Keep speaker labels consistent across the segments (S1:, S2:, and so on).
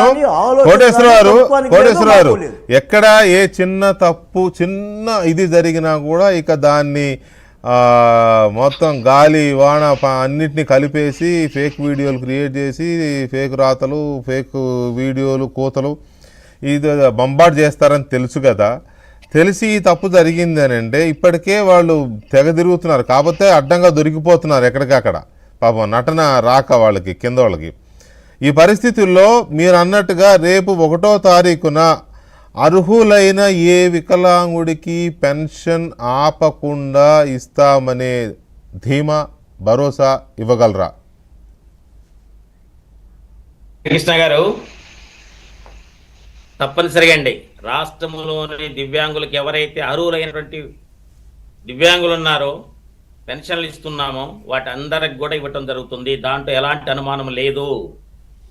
S1: ఆలోచన
S2: కోటేశ్వరరావు కోటేశ్వరరావు. ఎక్కడ ఏ చిన్న తప్పు చిన్న ఇది జరిగినా కూడా ఇక దాన్ని మొత్తం గాలి వాన అన్నిటినీ కలిపేసి ఫేక్ వీడియోలు క్రియేట్ చేసి ఫేక్ రాతలు ఫేక్ వీడియోలు కోతలు ఇది బంబాట్ చేస్తారని తెలుసు కదా. తెలిసి ఈ తప్పు జరిగింది అని అంటే ఇప్పటికే వాళ్ళు తెగ తిరుగుతున్నారు. కాకపోతే అడ్డంగా దొరికిపోతున్నారు ఎక్కడికక్కడ. పాపం నటన రాక వాళ్ళకి కింద వాళ్ళకి. ఈ పరిస్థితుల్లో మీరు అన్నట్టుగా రేపు ఒకటో తారీఖున అర్హులైన ఏ వికలాంగుడికి పెన్షన్ ఆపకుండా ఇస్తామనే ధీమా భరోసా ఇవ్వగలరా?
S3: కృష్ణ గారు తప్పనిసరిగా అండి. రాష్ట్రంలోని దివ్యాంగులకు ఎవరైతే అర్హులైనటువంటి దివ్యాంగులు ఉన్నారో పెన్షన్లు ఇస్తున్నామో వాటి అందరికి కూడా ఇవ్వటం జరుగుతుంది. దాంట్లో ఎలాంటి అనుమానం లేదు.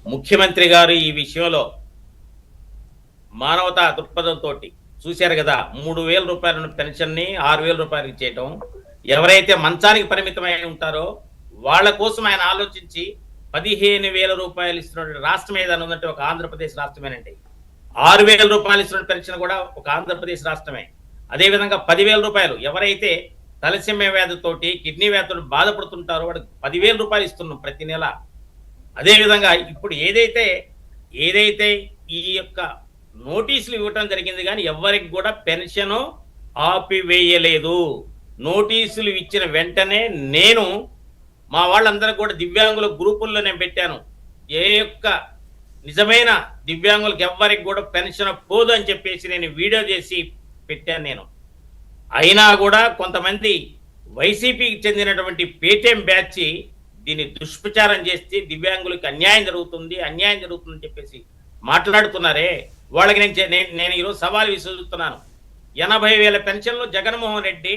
S3: ముఖ్యమంత్రి గారు ఈ విషయంలో మానవతా దృక్పథంతో చూశారు కదా మూడు వేల రూపాయల పెన్షన్ని ఆరు వేల రూపాయలకి చేయటం ఎవరైతే మంచానికి పరిమితమై ఉంటారో వాళ్ళ కోసం ఆయన ఆలోచించి పదిహేను వేల రూపాయలు ఇస్తున్నటువంటి రాష్ట్రం ఏదైనా ఉందంటే ఒక ఆంధ్రప్రదేశ్ రాష్ట్రమేనండి. ఆరు వేల రూపాయలు ఇస్తున్న పెన్షన్ కూడా ఒక ఆంధ్రప్రదేశ్ రాష్ట్రమే. అదేవిధంగా పదివేల రూపాయలు ఎవరైతే తలసిమ్మ వ్యాధితోటి కిడ్నీ వ్యాధితో బాధపడుతుంటారో వాడికి పదివేల రూపాయలు ఇస్తున్నాం ప్రతి నెల. అదేవిధంగా ఇప్పుడు ఏదైతే ఏదైతే ఈ యొక్క నోటీసులు ఇవ్వటం జరిగింది కానీ ఎవరికి కూడా పెన్షన్ ఆపివేయలేదు. నోటీసులు ఇచ్చిన వెంటనే నేను మా వాళ్ళందరూ కూడా దివ్యాంగుల గ్రూపుల్లో నేను పెట్టాను. ఏ యొక్క నిజమైన దివ్యాంగులకు ఎవ్వరికి కూడా పెన్షన్ పోదు అని చెప్పేసి నేను వీడియో చేసి పెట్టాను నేను. అయినా కూడా కొంతమంది వైసీపీకి చెందినటువంటి పేటీఎం బ్యాచ్ దీన్ని దుష్ప్రచారం చేస్తే దివ్యాంగులకి అన్యాయం జరుగుతుంది అన్యాయం జరుగుతుందని చెప్పేసి మాట్లాడుతున్నారే వాళ్ళకి నేను నేను నేను ఈరోజు సవాల్ విసురుతున్నాను. ఎనభై వేల పెన్షన్లో జగన్మోహన్ రెడ్డి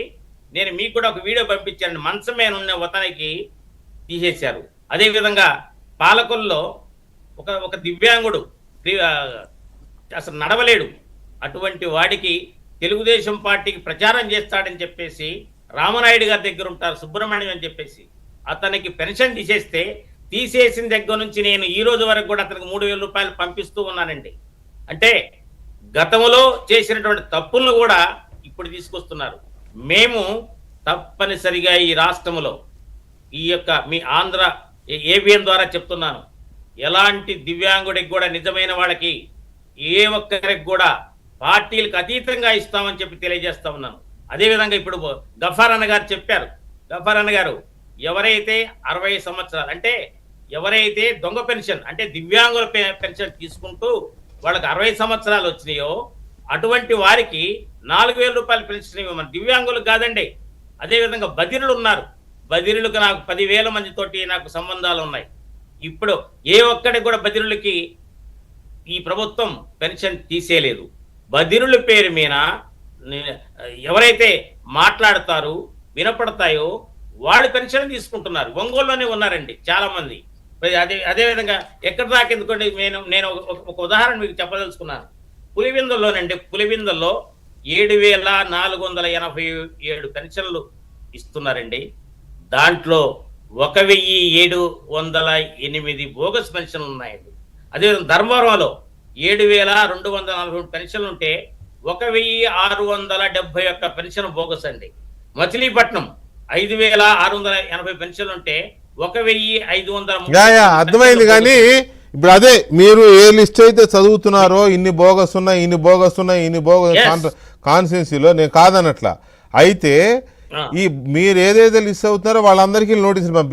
S3: నేను మీకు కూడా ఒక వీడియో పంపించాను. మంచం మీద ఉన్న వతనికి తీసేశారు. అదేవిధంగా పాలకుల్లో ఒక ఒక దివ్యాంగుడు అసలు నడవలేడు. అటువంటి వాడికి తెలుగుదేశం పార్టీకి ప్రచారం చేస్తాడని చెప్పేసి రామనాయుడు గారి దగ్గర ఉంటారు సుబ్రహ్మణ్యం అని చెప్పేసి. అతనికి పెన్షన్ తీసేస్తే తీసేసిన దగ్గర నుంచి నేను ఈ రోజు వరకు కూడా అతనికి మూడు వేల రూపాయలు పంపిస్తూ ఉన్నానండి. అంటే గతంలో చేసినటువంటి తప్పులను కూడా ఇప్పుడు తీసుకొస్తున్నారు. మేము తప్పనిసరిగా ఈ రాష్ట్రంలో ఈ యొక్క మీ ఆంధ్ర ఏబిఎన్ ద్వారా చెప్తున్నాను. ఎలాంటి దివ్యాంగుడికి కూడా నిజమైన వాళ్ళకి ఏ ఒక్కరికి కూడా పార్టీలకు అతీతంగా ఇస్తామని చెప్పి తెలియజేస్తా ఉన్నాను. అదేవిధంగా ఇప్పుడు గఫార్ అన్న గారు చెప్పారు. గఫార్ అన్న గారు ఎవరైతే అరవై సంవత్సరాలు అంటే ఎవరైతే దొంగ పెన్షన్ అంటే దివ్యాంగుల పె- పెన్షన్ తీసుకుంటూ వాళ్ళకి అరవై సంవత్సరాలు వచ్చినాయో అటువంటి వారికి నాలుగు వేల రూపాయలు పెన్షన్ ఇవ్వమని దివ్యాంగులు కాదండి. అదేవిధంగా బదిరులు ఉన్నారు. బదిరులకు నాకు పదివేల మందితోటి నాకు సంబంధాలు ఉన్నాయి. ఇప్పుడు ఏ ఒక్కడికి కూడా బదిరులకి ఈ ప్రభుత్వం పెన్షన్ తీసేయలేదు. బదిరుల పేరు మీద ఎవరైతే మాట్లాడతారు వినపడతాయో వాళ్ళు పెన్షన్ తీసుకుంటున్నారు. ఒంగోలులోనే ఉన్నారండి చాలా మంది మరి అదే అదేవిధంగా ఎక్కడి దాకా ఎందుకంటే నేను నేను ఒక- ఒక ఉదాహరణ మీకు చెప్పదలుచుకున్నాను. పులివిందల్లోనండి పులివిందల్లో ఏడు వేల నాలుగు వందల ఎనభై ఏడు పెన్షన్లు ఇస్తున్నారండి. దాంట్లో ఒక వెయ్యి ఏడు వందల ఎనిమిది బోగస్ పెన్షన్లు ఉన్నాయండి. అదేవిధంగా ధర్మవరంలో ఏడు వేల రెండు వందల నలభై మూడు పెన్షన్లు ఉంటే ఒక వెయ్యి ఆరు వందల డెబ్బై ఒక్క పెన్షన్ బోగస్ అండి. మచిలీపట్నం ఐదు వేల ఆరు వందల ఎనభై పెన్షన్లు ఉంటే ఒక వెయ్యి ఐదు వందల
S2: అర్థమైంది. కానీ ఇప్పుడు అదే మీరు ఏ లిస్ట్ అయితే చదువుతున్నారో ఇన్ని బోగస్ ఉన్నాయి ఇన్ని బోగస్ ఉన్నాయి ఇన్ని బోగస్. కాన్స్టిట్యున్సీలో నేను కాదనట్లా అయితే. ఈ మీరు ఏదైతే లిస్ట్ అవుతున్నారో వాళ్ళందరికీ నోటీసులు పంపించారు